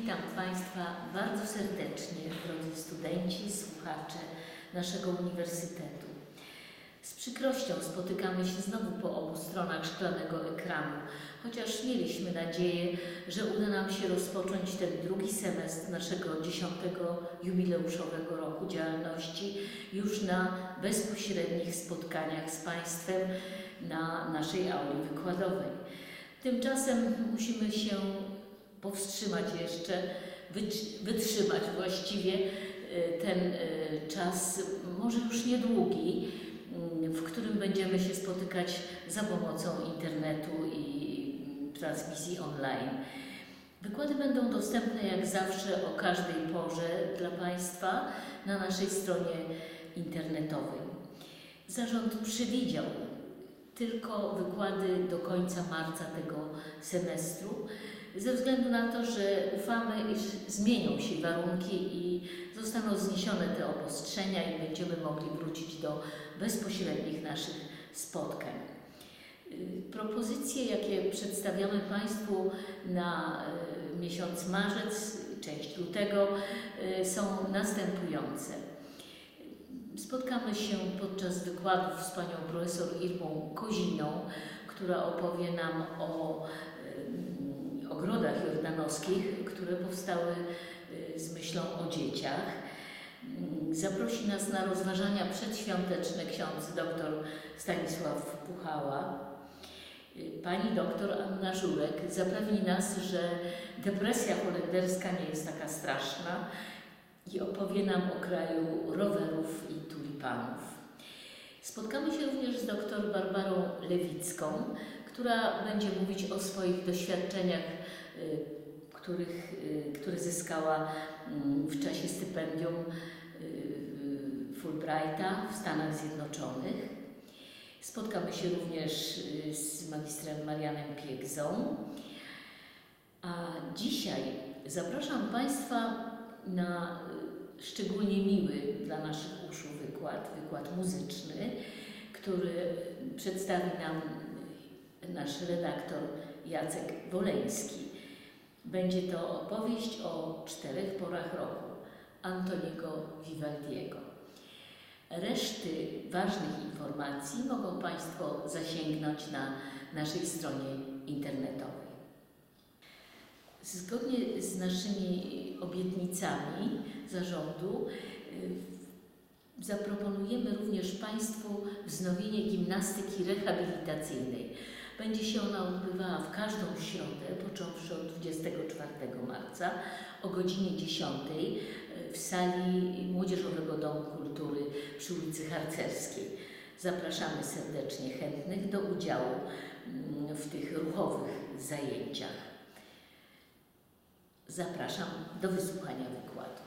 Witam Państwa bardzo serdecznie, drodzy studenci, słuchacze naszego uniwersytetu. Z przykrością spotykamy się znowu po obu stronach szklanego ekranu, chociaż mieliśmy nadzieję, że uda nam się rozpocząć ten drugi semestr naszego dziesiątego jubileuszowego roku działalności już na bezpośrednich spotkaniach z Państwem na naszej auli wykładowej. Tymczasem musimy się powstrzymać jeszcze, wyt- wytrzymać właściwie y, ten y, czas, może już niedługi, y, w którym będziemy się spotykać za pomocą internetu i transmisji online. Wykłady będą dostępne jak zawsze o każdej porze dla Państwa na naszej stronie internetowej. Zarząd przewidział tylko wykłady do końca marca tego semestru, ze względu na to, że ufamy, iż zmienią się warunki i zostaną zniesione te obostrzenia i będziemy mogli wrócić do bezpośrednich naszych spotkań. Y, Propozycje, jakie przedstawiamy Państwu na y, miesiąc marzec, część lutego, y, są następujące. Spotkamy się podczas wykładów z panią profesor Irmą Koziną, która opowie nam o ogrodach jordanowskich, które powstały y, z myślą o dzieciach. Zaprosi nas na rozważania przedświąteczne ksiądz dr Stanisław Puchała. Pani doktor Anna Żurek zapewni nas, że depresja holenderska nie jest taka straszna i opowie nam o kraju rowerów i tulipanów. Spotkamy się również z dr Barbarą Lewicką, która będzie mówić o swoich doświadczeniach, y, których, y, które zyskała mm, w czasie stypendium y, Fulbrighta w Stanach Zjednoczonych. Spotkamy się również z magistrem Marianem Piegzą. A dzisiaj zapraszam Państwa na y, szczególnie miły dla naszych uszu wykład, wykład muzyczny, który przedstawi nam nasz redaktor Jacek Woleński. Będzie to opowieść o czterech porach roku Antoniego Vivaldiego. Reszty ważnych informacji mogą Państwo zasięgnąć na naszej stronie internetowej. Zgodnie z naszymi obietnicami zarządu y, zaproponujemy również Państwu wznowienie gimnastyki rehabilitacyjnej. Będzie się ona odbywała w każdą środę, począwszy od 24 marca o godzinie 10 w sali Młodzieżowego Domu Kultury przy ulicy Harcerskiej. Zapraszamy serdecznie chętnych do udziału mm, w tych ruchowych zajęciach. Zapraszam do wysłuchania wykładu.